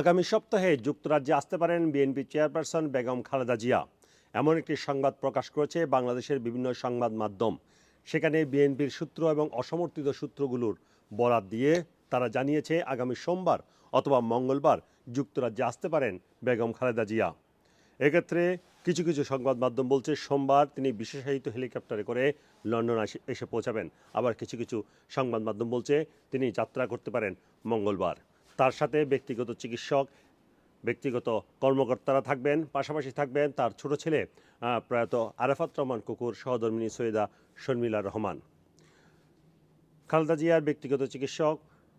আগামী সপ্তাহে যুক্তরাজ্যে আসতে পারেন বিএনপি চেয়ারপারসন বেগম খালেদা জিয়া। এমন একটি সংবাদ প্রকাশ করেছে বাংলাদেশের বিভিন্ন সংবাদ মাধ্যম। সেখানে বিএনপির সূত্র এবং অসমর্থিত সূত্রগুলোর বরাত দিয়ে তারা জানিয়েছে আগামী সোমবার অথবা মঙ্গলবার যুক্তরাজ্যে আসতে পারেন বেগম খালেদা জিয়া। এক্ষেত্রে কিছু কিছু সংবাদ মাধ্যম বলছে সোমবার তিনি বিশেষায়িত হেলিকপ্টারে করে লন্ডন এসে পৌঁছাবেন। আবার কিছু কিছু সংবাদ মাধ্যম বলছে তিনি যাত্রা করতে পারেন মঙ্গলবার। তার সাথে ব্যক্তিগত চিকিৎসক, ব্যক্তিগত কর্মকর্তারা থাকবেন, পাশাপাশি থাকবেন তার ছোট ছেলে প্রয়াত আরাফাত রহমান কুকুর, সহধর্মিনী সৈয়দা শর্মিলা রহমান। খালেদা জিয়ার ব্যক্তিগত চিকিৎসক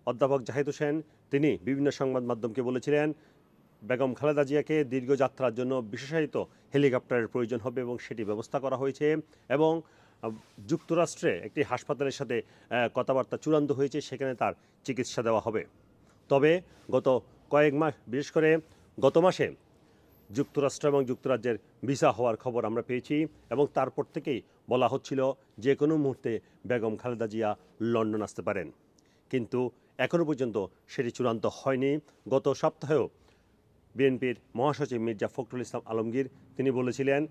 অধ্যাপক জাহিদ হোসেন, তিনি বিভিন্ন সংবাদ মাধ্যমকে বলেছিলেন, বেগম খালেদা জিয়াকে দীর্ঘ যাত্রার জন্য বিশেষায়িত হেলিকপ্টারের প্রয়োজন হবে এবং সেটি ব্যবস্থা করা হয়েছে এবং যুক্তরাষ্ট্রে একটি হাসপাতালের সাথে কথাবার্তা চূড়ান্ত হয়েছে, সেখানে তার চিকিৎসা দেওয়া হবে। তবে গত কয়েক মাস, বিশেষ করে গত মাসে যুক্তরাষ্ট্র এবং যুক্তরাজ্যের ভিসা হওয়ার খবর আমরা পেয়েছি এবং তারপর থেকেই বলা হচ্ছিল যে কোনো মুহূর্তে বেগম খালেদা জিয়া লন্ডন আসতে পারেন। কিন্তু এখনও পর্যন্ত সেটি চূড়ান্ত হয়নি। গত সপ্তাহেও বিএনপির মহাসচিব মির্জা ফখরুল ইসলাম আলমগীর তিনি বলেছিলেন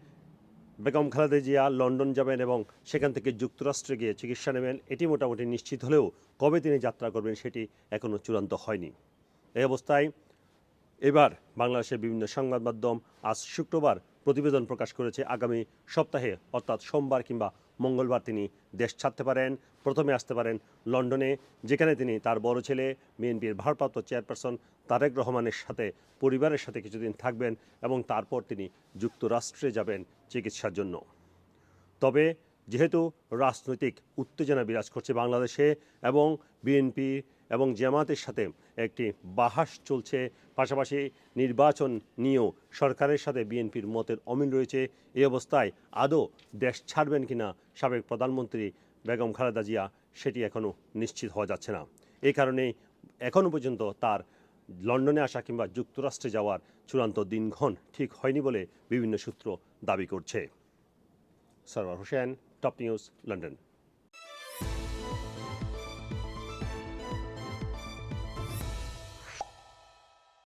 বেগম খালেদা জিয়া লন্ডন যাবেন এবং সেখান থেকে যুক্তরাষ্ট্রে গিয়ে চিকিৎসা নেবেন, এটি মোটামুটি নিশ্চিত হলেও কবে তিনি যাত্রা করবেন সেটি এখনও চূড়ান্ত হয়নি। এই অবস্থায় এবার বাংলাদেশের বিভিন্ন সংবাদ মাধ্যম আজ শুক্রবার প্রতিবেদন প্রকাশ করেছে আগামী সপ্তাহে, অর্থাৎ সোমবার কিংবা মঙ্গলবার তিনি দেশ ছাড়তে পারেন, প্রথমে আসতে পারেন লন্ডনে, যেখানে তিনি তার বড় ছেলে, বিএনপির ভারপ্রাপ্ত চেয়ারপারসন তারেক রহমানের সাথে, পরিবারের সাথে কিছুদিন থাকবেন এবং তারপর তিনি যুক্তরাষ্ট্রে যাবেন চিকিৎসার জন্য। তবে, যেহেতু রাজনৈতিক উত্তেজনা বিরাজ করছে বাংলাদেশে এবং বিএনপি এবং জামাতের সাথে একটি বাহাস চলছে। পাশাপাশি নির্বাচন নিয়েও সরকারের সাথে বিএনপির মতের অমিল রয়েছে। এই অবস্থায় আদৌ দেশ ছাড়বেন কিনা সাবেক প্রধানমন্ত্রী বেগম খালেদা জিয়া সেটি এখনও নিশ্চিত হওয়া যাচ্ছে না। এই কারণেই এখনও পর্যন্ত তার লন্ডনে আসা কিংবা যুক্তরাষ্ট্রে যাওয়ার চূড়ান্ত দিনক্ষণ ঠিক হয়নি বলে বিভিন্ন সূত্র দাবি করছে। Sarwar Hossain, top news, London.